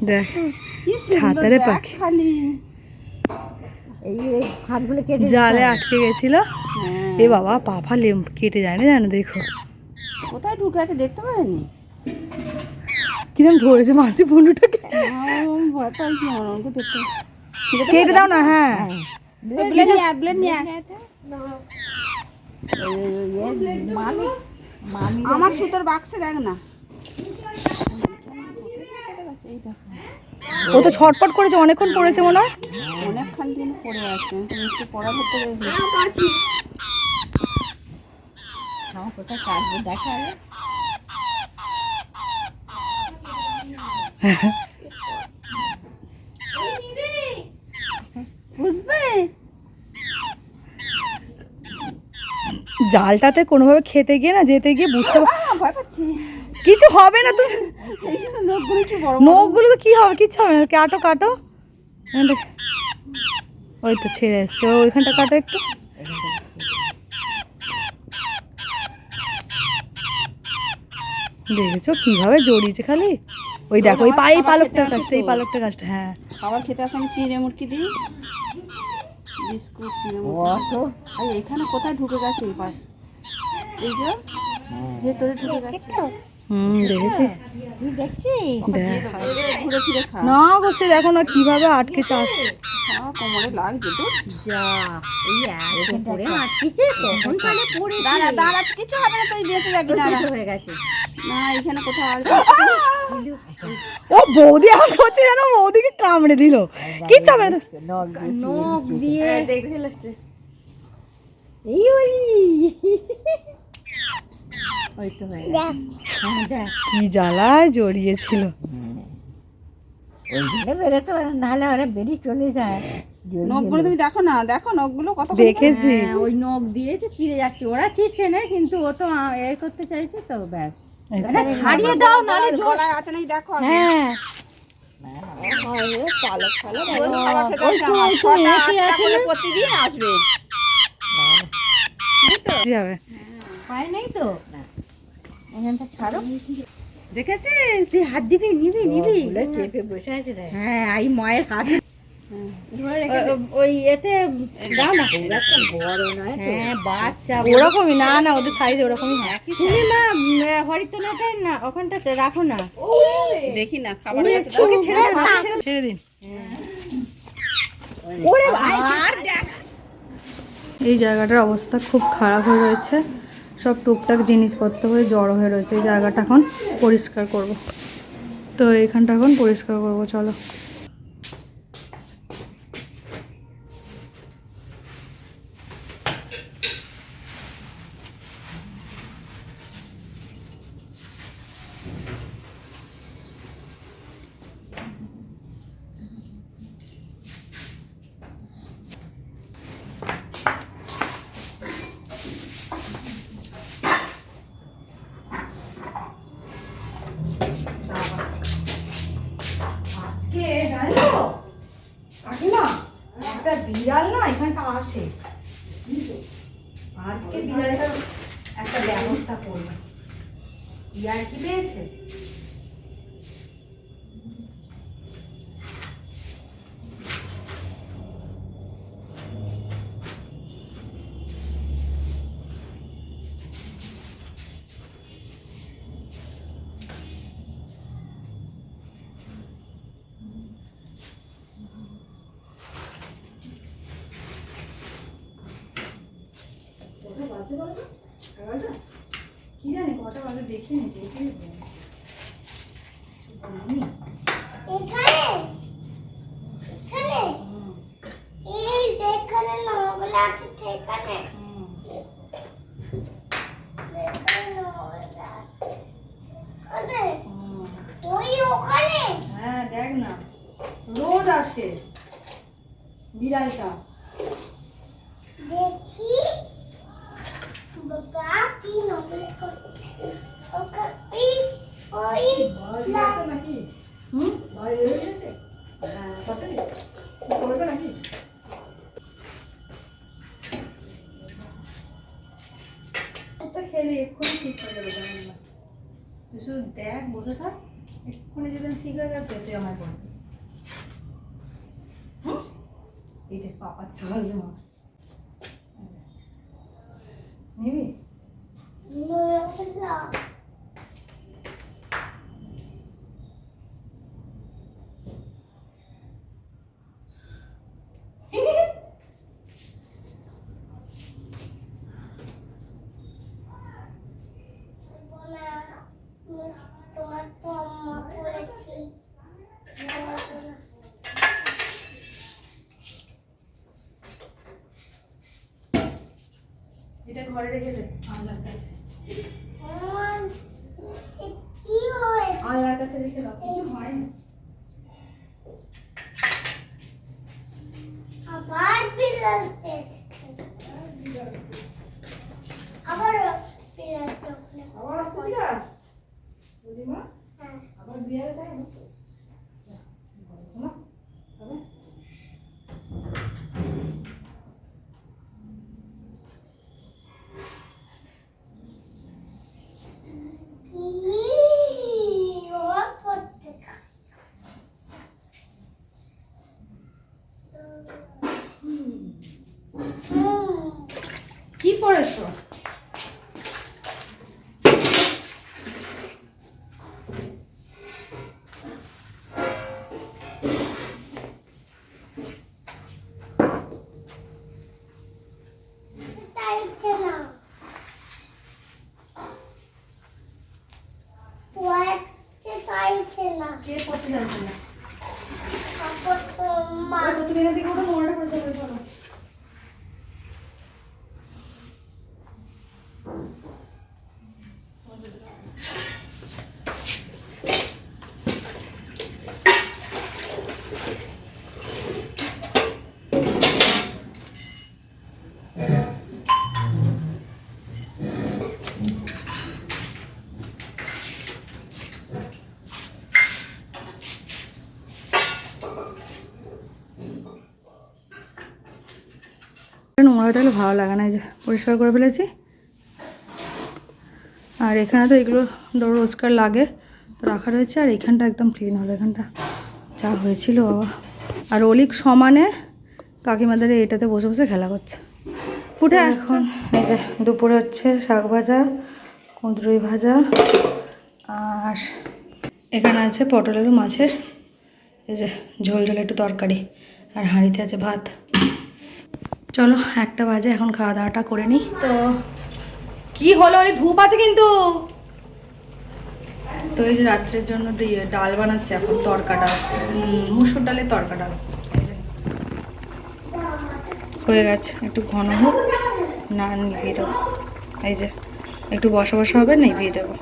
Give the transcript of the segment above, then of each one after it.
দেখ ছাতারে পাখি। খালি এই এই হাতগুলো কেটে জালে আটকে গেছিল হ্যাঁ। এ বাবা পা ফালে কেটে যায় না জানো দেখো কোথায় ঢুকে আছে দেখতে পাইনি কিরম ধরেছে মাসি বন্ধুটাকে আমার ভয় পাই কি দেখতে কেটে দাও না হ্যাঁ আমার সুতোর বাক্সে দেখ না ও তো ছটপট করেছে অনেকক্ষণ পড়েছে মনে হয়। অনেকখান দিন পড়ে আছে আমি পড়া ধরতে আমার কোথায় কাটবে দেখা বুঝবে? জালটাতে কোনোভাবে খেতে গিয়ে না যেতে গিয়ে বুঝতে ভয় পাচ্ছি। কিছু হবে না তুমি নখগুলো কি বড় বড়। নখগুলো তো কি হবে? কিচ্ছু হবে না। কাটো কাটো। ওই তো ছেড়ে এসছে। ওইখানটা কাটো একটু। দেখেছ? কীভাবে জড়িয়েছে খালি? ওই দেখো ওই পায়ে পালকটার খেতে কাজটা এই তো। পালকটার কাজটা হ্যাঁ। খাবার খেতে আসে আমি চিড়ে মুরকি দিই। বিস্কুট চিড়ে মুরকি। এখানে কোথায় ঢুকে গেছে? এই পাশ এই যে ভেতরে ঢুকে গেছে। হুম দেখেছি। দেখ এই যে ঘুরে ফিরে খা। না বসে দেখো না কীভাবে আটকে চাষ। আমার কোমরে লাগছে তো। যা এই এত পরে আটকিছে কখন কালে পড়ে দাঁড়া দাঁড়া কিছু হবে না তুই বেঁচে যাবি দাঁড়া। হয়ে গেছে। না এখানে কোথাও আসবে ও বৌদি আমার করছে জানো বৌদিকে কামড়ে দিল। কিচ্ছু হবে না নখ দিয়ে চলে এই ওই ওই তো হয়ে গেছে। হ্যাঁ, দেখ কি জ্বালায় জড়িয়েছিল। নাহলে ওরা বেরিয়ে চলে যায়। নখগুলো তুমি দেখো না দেখো নখগুলো কত দেখেছি। হ্যাঁ, ওই নখ দিয়ে তো চিড়ে যাচ্ছে ওরা চিড়ছে না কিন্তু ও তো এ করতে চাইছে তো ব্যাস। ছাড়িয়ে দাও নাহলে জোর গলায় আছে নাকি দেখো হ্যাঁ। না? প্রতিদিন আসবে। হবে পায় নাই তো? এখানটা ছাড়ো। দেখেছিস? তুই হাত দিবি নিবি নিবি। চেপে বসে আছে হ্যাঁ এই মায়ের হাত। ওই এতে দাও না। বড় নয় হ্যাঁ বাচ্চা। ওরকমই না না ওদের সাইজ ওরকমই তুমি মা হরিতলাটাই না ওখানটা রাখো না। দেখি না খাবার ওকে ছেড়ে দাও, ছেড়ে দিন। ওরে আর দেখ। এই জায়গাটার অবস্থা খুব খারাপ হয়ে রয়েছে। সব টুকটাক জিনিসপত্র হয়ে জড়ো হয়ে রয়েছে। এই জায়গাটা এখন পরিষ্কার করব। তো এখানটা এখন পরিষ্কার করব, চলো। একটা বিড়াল না এখানটা আসে। আজকে বিড়ালটার একটা ব্যবস্থা করব ইয়ার কি পেয়েছে? ওই ওখানে? হ্যাঁ দেখ না। রোজ আসে। বিড়ালটা। দেখি। খেলে এক্ষুনি ঠিক হয়ে যাবে জানি না কিছু দেখ বসে থাক এক্ষুনি যেদিন ঠিক হয়ে যাবে তুই আমায় বলবি এই দেখ, পাপার চশমা নিবি নোংরা তোমার তো আম্মা করেছি এটা ঘরে রেখে দে আল্লাহর কাছে আল্লাহর কাছে রেখে দাও। কিছু হয় না আবার বিলাতে আবার বিলাতে ওখানে আবার আসতে বিরাট বুঝিমা হ্যাঁ আবার বিয়ারে যাই না যা, ঘরে শোনা হবে কি ওর পত্রিকা হুম কি পড়েছো কে পড়তে যাচ্ছে না তুমি এখান থেকে ওটা মোড়াটা পড়ে যাবে চলো থাকলে ভালো লাগে না এই যে পরিষ্কার করে ফেলেছি। আর এখানে তো এগুলো ধরো রোজকার লাগে তো রাখা রয়েছে আর এখানটা একদম ক্লিন হলো এখানটা যা হয়েছিল বাবা। আর অলিক সমানে কাকিমাদের এটাতে বসে বসে খেলা করছে। ফুটে এখন। এই যে দুপুরে হচ্ছে শাক ভাজা কুঁদরুই ভাজা আর এখানে আছে পটল আলু মাছের এই যে ঝোল ঝোল একটু তরকারি আর হাঁড়িতে আছে ভাত। চলো একটা বাজে এখন খাওয়া দাওয়াটা করে নিই। তো কি হলো? ওই ধূপ আছে কিন্তু। তো এই যে রাত্রের জন্য ডাল বানাচ্ছে এখন তরকা ডাল উম, মুসুর ডালের তরকা ডাল এই যে। হয়ে গেছে একটু ঘন হোক না নিভিয়ে দেবো। এই যে একটু বসা বসা হবে নিভিয়ে দেবো।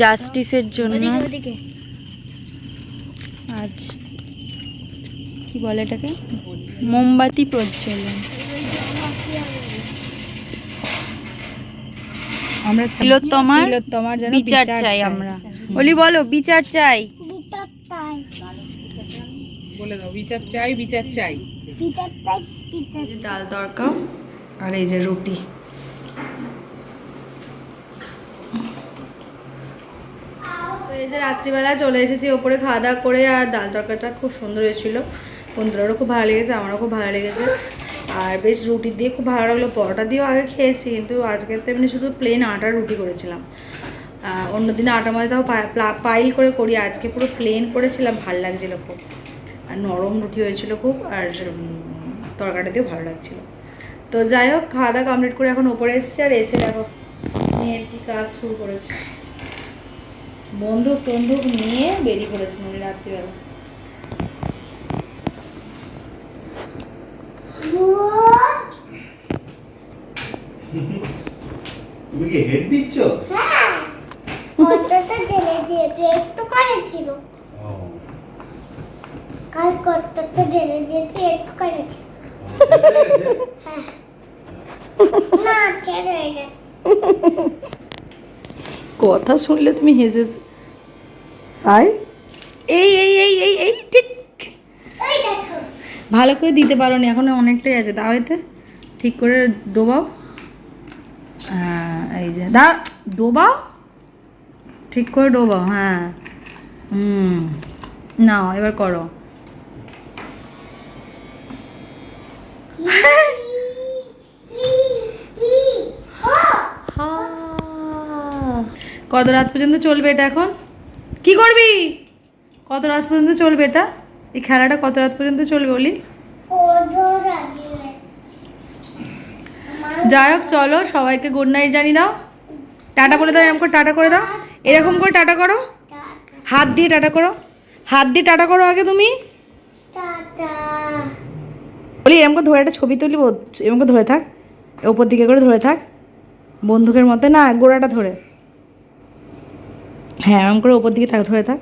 জাস্টিসের জন্য। আজ কি বলে এটাকে? মোমবাতি প্রজ্বলন। আমরা তিলোত্তমার তিলোত্তমার যেন বিচার চাই আমরা। বলি বলো বিচার চাই। বিটার তাই বলে দাও বিচার চাই বিচার চাই। বিটার তাই বিটার ডাল দরকার আর এই যে রুটি। এই যে রাত্রিবেলা চলে এসেছি ওপরে খাওয়া দাওয়া করে আর ডাল তরকারিটা খুব সুন্দর হয়েছিল। বন্ধুরারও খুব ভালো লেগেছে আমারও খুব ভালো লেগেছে। আর বেশ রুটি দিয়ে খুব ভালো লাগল পরোটা দিয়েও আগে খেয়েছি কিন্তু আজকে তো এমনি শুধু প্লেন আটার রুটি করেছিলাম। অন্যদিনে আটা পা- প্লা- পাইল করে করি আজকে পুরো প্লেন করেছিলাম ভালো লাগছিল খুব। আর নরম রুটি হয়েছিল খুব আর উম, দিয়েও ভালো লাগছিল। তো যাই হোক খাওয়া দাওয়া কমপ্লিট করে এখন ওপরে এসেছি আর এসে দেখো মেয়ের কি কাজ শুরু করেছে। বন্দুক টন্দুক নিয়ে বেরিয়ে পড়েছে উনি রাত্রিবেলা। তুমি কি হেড দিচ্ছ? হ্যাঁ। কতটা ঢেলে দিয়েছে একটু করেছিল কাল কতটা ঢেলে দিয়েছে একটু করেছিল হ্যাঁ। না ছেড়ে গেছে কথা শুনলে তুমি হেসে আয়। এই এই এই এই এই ঠিক। ভালো করে দিতে পারো নি এখন অনেকটাই আছে। দাও এতে। ঠিক করে ডোবাও। হ্যাঁ এই যে দাও ডোবাও। ঠিক করে ডোবাও হ্যাঁ। হুম নাও এবার করো। কত রাত পর্যন্ত চলবে এটা এখন? কি করবি? কত রাত পর্যন্ত চলবে এটা? এই খেলাটা কত রাত পর্যন্ত চলবে বলি? যাই হোক চলো সবাইকে গুড নাইট জানিয়ে দাও। টাটা করে দাও এরকম করে টাটা করে দাও। এরকম করে টাটা করো। হাত দিয়ে টাটা করো। হাত দিয়ে টাটা করো আগে তুমি। বলি এরকম করে ধরে একটা ছবি তুলি এরকম করে ধরে থাক। ওপর দিকে করে ধরে থাক। বন্দুকের মতো না গোড়াটা ধরে। হ্যাঁ এরম করে ওপর দিকে থাক ধরে থাক